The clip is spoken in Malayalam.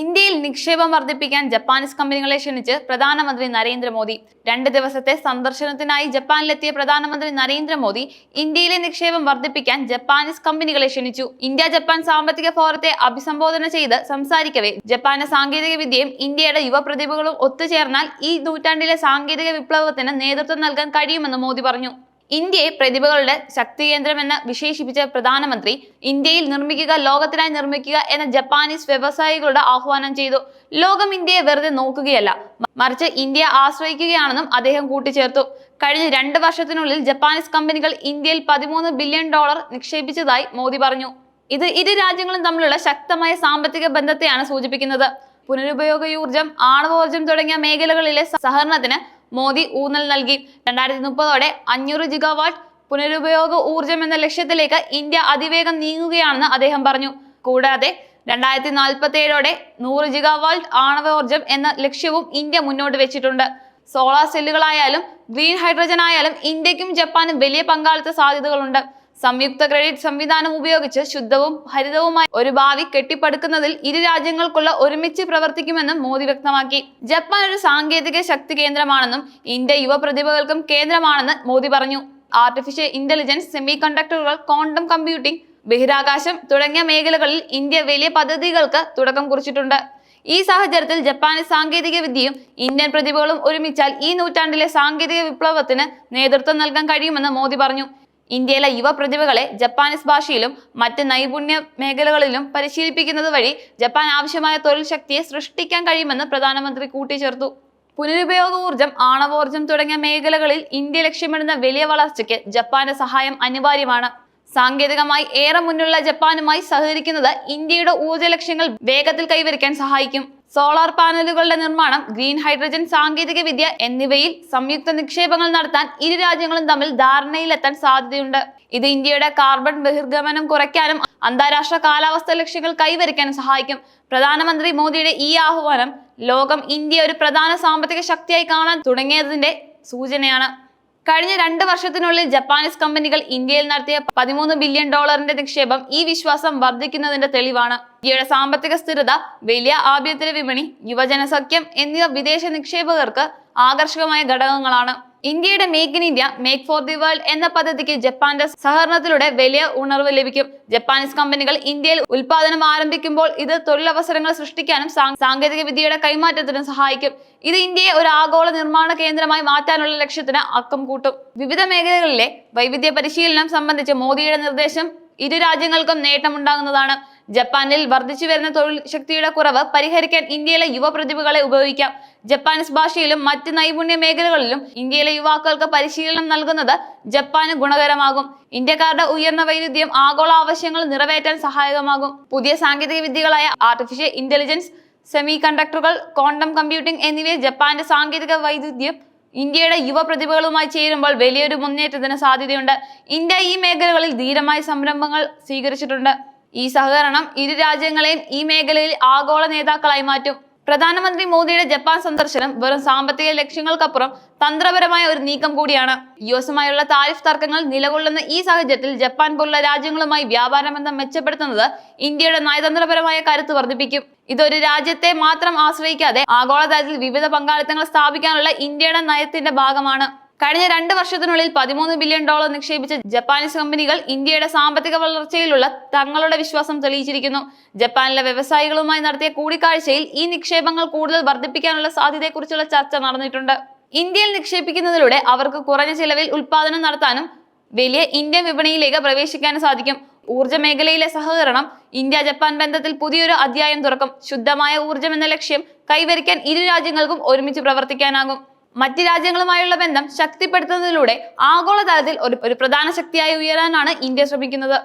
ഇന്ത്യയിൽ നിക്ഷേപം വർദ്ധിപ്പിക്കാൻ ജപ്പാനീസ് കമ്പനികളെ ക്ഷണിച്ച് പ്രധാനമന്ത്രി നരേന്ദ്രമോദി. രണ്ട് ദിവസത്തെ സന്ദർശനത്തിനായി ജപ്പാനിലെത്തിയ പ്രധാനമന്ത്രി നരേന്ദ്രമോദി ഇന്ത്യയിലെ നിക്ഷേപം വർദ്ധിപ്പിക്കാൻ ജപ്പാനീസ് കമ്പനികളെ ക്ഷണിച്ചു. ഇന്ത്യ ജപ്പാൻ സാമ്പത്തിക ഫോറത്തെ അഭിസംബോധന ചെയ്ത് സംസാരിക്കവേ. ജപ്പാന്റെ സാങ്കേതിക വിദ്യയും ഇന്ത്യയുടെ യുവപ്രതിഭകളും ഒത്തുചേർന്നാൽ ഈ നൂറ്റാണ്ടിലെ സാങ്കേതിക വിപ്ലവത്തിന് നേതൃത്വം നൽകാൻ കഴിയുമെന്ന് മോദി പറഞ്ഞു. ഇന്ത്യയെ പ്രതിഭകളുടെ ശക്തി കേന്ദ്രമെന്ന് വിശേഷിപ്പിച്ച പ്രധാനമന്ത്രി ഇന്ത്യയിൽ നിർമ്മിക്കുക ലോകത്തിനായി നിർമ്മിക്കുക എന്ന ജപ്പാനീസ് വ്യവസായികളുടെ ആഹ്വാനം ചെയ്തു. ലോകം ഇന്ത്യയെ വെറുതെ നോക്കുകയല്ല മറിച്ച് ഇന്ത്യയെ ആശ്രയിക്കുകയാണെന്നും അദ്ദേഹം കൂട്ടിച്ചേർത്തു. കഴിഞ്ഞ രണ്ട് വർഷത്തിനുള്ളിൽ ജപ്പാനീസ് കമ്പനികൾ ഇന്ത്യയിൽ പതിമൂന്ന് ബില്യൺ ഡോളർ നിക്ഷേപിച്ചതായി മോദി പറഞ്ഞു. ഇത് ഇരു രാജ്യങ്ങളും തമ്മിലുള്ള ശക്തമായ സാമ്പത്തിക ബന്ധത്തെയാണ് സൂചിപ്പിക്കുന്നത്. പുനരുപയോഗ ഊർജം ആണവോർജം തുടങ്ങിയ മേഖലകളിലെ സഹകരണത്തിന് മോദി ഊന്നൽ നൽകി. രണ്ടായിരത്തി മുപ്പതോടെ അഞ്ഞൂറ് ജിഗാവാട്ട് പുനരുപയോഗ ഊർജം എന്ന ലക്ഷ്യത്തിലേക്ക് ഇന്ത്യ അതിവേഗം നീങ്ങുകയാണെന്ന് അദ്ദേഹം പറഞ്ഞു. കൂടാതെ രണ്ടായിരത്തി നാൽപ്പത്തി ഏഴോടെ നൂറ് ജിഗാവാൾട്ട് ആണവോർജം എന്ന ലക്ഷ്യവും ഇന്ത്യ മുന്നോട്ട് വെച്ചിട്ടുണ്ട്. സോളാർ സെല്ലുകളായാലും ഗ്രീൻ ഹൈഡ്രജൻ ആയാലും ഇന്ത്യക്കും ജപ്പാനും വലിയ പങ്കാളിത്ത സാധ്യതകളുണ്ട്. സംയുക്ത ക്രെഡിറ്റ് സംവിധാനം ഉപയോഗിച്ച് ശുദ്ധവും ഹരിതവുമായ ഒരു ഭാവി കെട്ടിപ്പടുക്കുന്നതിൽ ഇരു രാജ്യങ്ങൾക്കുള്ള ഒരുമിച്ച് പ്രവർത്തിക്കുമെന്നും മോദി വ്യക്തമാക്കി. ജപ്പാൻ ഒരു സാങ്കേതിക ശക്തി കേന്ദ്രമാണെന്നും ഇന്ത്യ യുവപ്രതിഭകൾക്കും കേന്ദ്രമാണെന്ന് മോദി പറഞ്ഞു. ആർട്ടിഫിഷ്യൽ ഇന്റലിജൻസ് സെമി കണ്ടക്ടറുകൾ ക്വാണ്ടം കമ്പ്യൂട്ടിംഗ് ബഹിരാകാശം തുടങ്ങിയ മേഖലകളിൽ ഇന്ത്യ വലിയ പദ്ധതികൾക്ക് തുടക്കം കുറിച്ചിട്ടുണ്ട്. ഈ സാഹചര്യത്തിൽ ജപ്പാനീസ് സാങ്കേതിക വിദ്യയും ഇന്ത്യൻ പ്രതിഭകളും ഒരുമിച്ചാൽ ഈ നൂറ്റാണ്ടിലെ സാങ്കേതിക വിപ്ലവത്തിന് നേതൃത്വം നൽകാൻ കഴിയുമെന്ന് മോദി പറഞ്ഞു. ഇന്ത്യയിലെ യുവ പ്രതിഭകളെ ജപ്പാനീസ് ഭാഷയിലും മറ്റ് നൈപുണ്യ മേഖലകളിലും പരിശീലിപ്പിക്കുന്നത് വഴി ജപ്പാൻ ആവശ്യമായ തൊഴിൽ ശക്തിയെ സൃഷ്ടിക്കാൻ കഴിയുമെന്ന് പ്രധാനമന്ത്രി കൂട്ടിച്ചേർത്തു. പുനരുപയോഗ ഊർജം ആണവോർജം തുടങ്ങിയ മേഖലകളിൽ ഇന്ത്യ ലക്ഷ്യമിടുന്ന വലിയ വളർച്ചയ്ക്ക് ജപ്പാന്റെ സഹായം അനിവാര്യമാണ്. സാങ്കേതികമായി ഏറെ മുന്നിലുള്ള ജപ്പാനുമായി സഹകരിക്കുന്നത് ഇന്ത്യയുടെ ഊർജ ലക്ഷ്യങ്ങൾ വേഗത്തിൽ കൈവരിക്കാൻ സഹായിക്കും. സോളാർ പാനലുകളുടെ നിർമ്മാണം ഗ്രീൻ ഹൈഡ്രജൻ സാങ്കേതിക വിദ്യ എന്നിവയിൽ സംയുക്ത നിക്ഷേപങ്ങൾ നടത്താൻ ഇരു രാജ്യങ്ങളും തമ്മിൽ ധാരണയിലെത്താൻ സാധ്യതയുണ്ട്. ഇത് ഇന്ത്യയുടെ കാർബൺ ബഹിർഗമനം കുറയ്ക്കാനും അന്താരാഷ്ട്ര കാലാവസ്ഥ ലക്ഷ്യങ്ങൾ കൈവരിക്കാനും സഹായിക്കും. പ്രധാനമന്ത്രി മോദിയുടെ ഈ ആഹ്വാനം ലോകം ഇന്ത്യ ഒരു പ്രധാന സാമ്പത്തിക ശക്തിയായി കാണാൻ തുടങ്ങിയതിന്റെ സൂചനയാണ്. കഴിഞ്ഞ രണ്ട് വർഷത്തിനുള്ളിൽ ജപ്പാനീസ് കമ്പനികൾ ഇന്ത്യയിൽ നടത്തിയ പതിമൂന്ന് ബില്യൺ ഡോളറിന്റെ നിക്ഷേപം ഈ വിശ്വാസം വർദ്ധിക്കുന്നതിന്റെ തെളിവാണ്. ഇന്ത്യയുടെ സാമ്പത്തിക സ്ഥിരത വലിയ ആഭ്യന്തര വിപണി യുവജനസഖ്യം എന്നിവ വിദേശ നിക്ഷേപകർക്ക് ആകർഷകമായ ഘടകങ്ങളാണ്. ഇന്ത്യയുടെ make in India make for the world എന്ന പദ്ധതിക്ക് ജപ്പാന്റെ സഹകരണത്തിലൂടെ വലിയ ഉണർവ് ലഭിക്കും. ജപ്പാനീസ് കമ്പനികൾ ഇന്ത്യയിൽ ഉൽപാദനം ആരംഭിക്കുമ്പോൾ ഇത് തൊഴിലവസരങ്ങൾ സൃഷ്ടിക്കാനും സാങ്കേതിക വിദ്യയുടെ കൈമാറ്റത്തിനും സഹായിക്കും. ഇത് ഇന്ത്യയെ ഒരു ആഗോള നിർമ്മാണ കേന്ദ്രമായി മാറ്റാനുള്ള ലക്ഷ്യത്തിന് അക്കം കൂട്ടും. വിവിധ മേഖലകളിലെ വൈവിധ്യ പരിശീലനം സംബന്ധിച്ച് മോദിയുടെ നിർദ്ദേശം ഇരു രാജ്യങ്ങൾക്കും നേട്ടമുണ്ടാകുന്നതാണ്. ജപ്പാനിൽ വർദ്ധിച്ചു വരുന്ന തൊഴിൽ ശക്തിയുടെ കുറവ് പരിഹരിക്കാൻ ഇന്ത്യയിലെ യുവ പ്രതിഭകളെ ഉപയോഗിക്കാം. ജപ്പാനീസ് ഭാഷയിലും മറ്റ് നൈപുണ്യ മേഖലകളിലും ഇന്ത്യയിലെ യുവാക്കൾക്ക് പരിശീലനം നൽകുന്നത് ജപ്പാന് ഗുണകരമാകും. ഇന്ത്യക്കാരുടെ ഉയർന്ന വൈരുദ്ധ്യം ആഗോള ആവശ്യങ്ങൾ നിറവേറ്റാൻ സഹായകമാകും. പുതിയ സാങ്കേതിക വിദ്യകളായ ആർട്ടിഫിഷ്യൽ ഇന്റലിജൻസ് സെമി കണ്ടക്ടറുകൾ ക്വാണ്ടം കമ്പ്യൂട്ടിംഗ് എന്നിവയെ ജപ്പാന്റെ സാങ്കേതിക വൈദഗ്ധ്യം ഇന്ത്യയുടെ യുവ പ്രതിഭകളുമായി ചേരുമ്പോൾ വലിയൊരു മുന്നേറ്റത്തിന് സാധ്യതയുണ്ട്. ഇന്ത്യ ഈ മേഖലകളിൽ ധീരമായ സംരംഭങ്ങൾ സ്വീകരിച്ചിട്ടുണ്ട്. ഈ സഹകരണം ഇരു രാജ്യങ്ങളെയും ഈ മേഖലയിൽ ആഗോള നേതാക്കളായി മാറ്റും. പ്രധാനമന്ത്രി മോദിയുടെ ജപ്പാൻ സന്ദർശനം വെറും സാമ്പത്തിക ലക്ഷ്യങ്ങൾക്കപ്പുറം തന്ത്രപരമായ ഒരു നീക്കം കൂടിയാണ്. യു എസുമായുള്ള താരിഫ് തർക്കങ്ങൾ നിലകൊള്ളുന്ന ഈ സാഹചര്യത്തിൽ ജപ്പാൻ പോലുള്ള രാജ്യങ്ങളുമായി വ്യാപാര ബന്ധം മെച്ചപ്പെടുത്തുന്നത് ഇന്ത്യയുടെ നയതന്ത്രപരമായ കരുത്ത് വർദ്ധിപ്പിക്കും. ഇതൊരു രാജ്യത്തെ മാത്രം ആശ്രയിക്കാതെ ആഗോളതലത്തിൽ വിവിധ പങ്കാളിത്തങ്ങൾ സ്ഥാപിക്കാനുള്ള ഇന്ത്യയുടെ നയത്തിന്റെ ഭാഗമാണ്. കഴിഞ്ഞ രണ്ട് വർഷത്തിനുള്ളിൽ പതിമൂന്ന് ബില്യൺ ഡോളർ നിക്ഷേപിച്ച ജപ്പാനീസ് കമ്പനികൾ ഇന്ത്യയുടെ സാമ്പത്തിക വളർച്ചയിലുള്ള തങ്ങളുടെ വിശ്വാസം തെളിയിച്ചിരിക്കുന്നു. ജപ്പാനിലെ വ്യവസായികളുമായി നടത്തിയ കൂടിക്കാഴ്ചയിൽ ഈ നിക്ഷേപങ്ങൾ കൂടുതൽ വർദ്ധിപ്പിക്കാനുള്ള സാധ്യതയെക്കുറിച്ചുള്ള ചർച്ച നടന്നിട്ടുണ്ട്. ഇന്ത്യയിൽ നിക്ഷേപിക്കുന്നതിലൂടെ അവർക്ക് കുറഞ്ഞ ചിലവിൽ ഉൽപാദനം നടത്താനും വലിയ ഇന്ത്യൻ വിപണിയിലേക്ക് പ്രവേശിക്കാനും സാധിക്കും. ഊർജ മേഖലയിലെ സഹകരണം ഇന്ത്യ ജപ്പാൻ ബന്ധത്തിൽ പുതിയൊരു അധ്യായം തുറക്കും. ശുദ്ധമായ ഊർജം എന്ന ലക്ഷ്യം കൈവരിക്കാൻ ഇരു രാജ്യങ്ങൾക്കും ഒരുമിച്ച് പ്രവർത്തിക്കാനാകും. മറ്റ് രാജ്യങ്ങളുമായുള്ള ബന്ധം ശക്തിപ്പെടുത്തുന്നതിലൂടെ ആഗോളതലത്തിൽ ഒരു ഒരു പ്രധാന ശക്തിയായി ഉയരാനാണ് ഇന്ത്യ ശ്രമിക്കുന്നത്.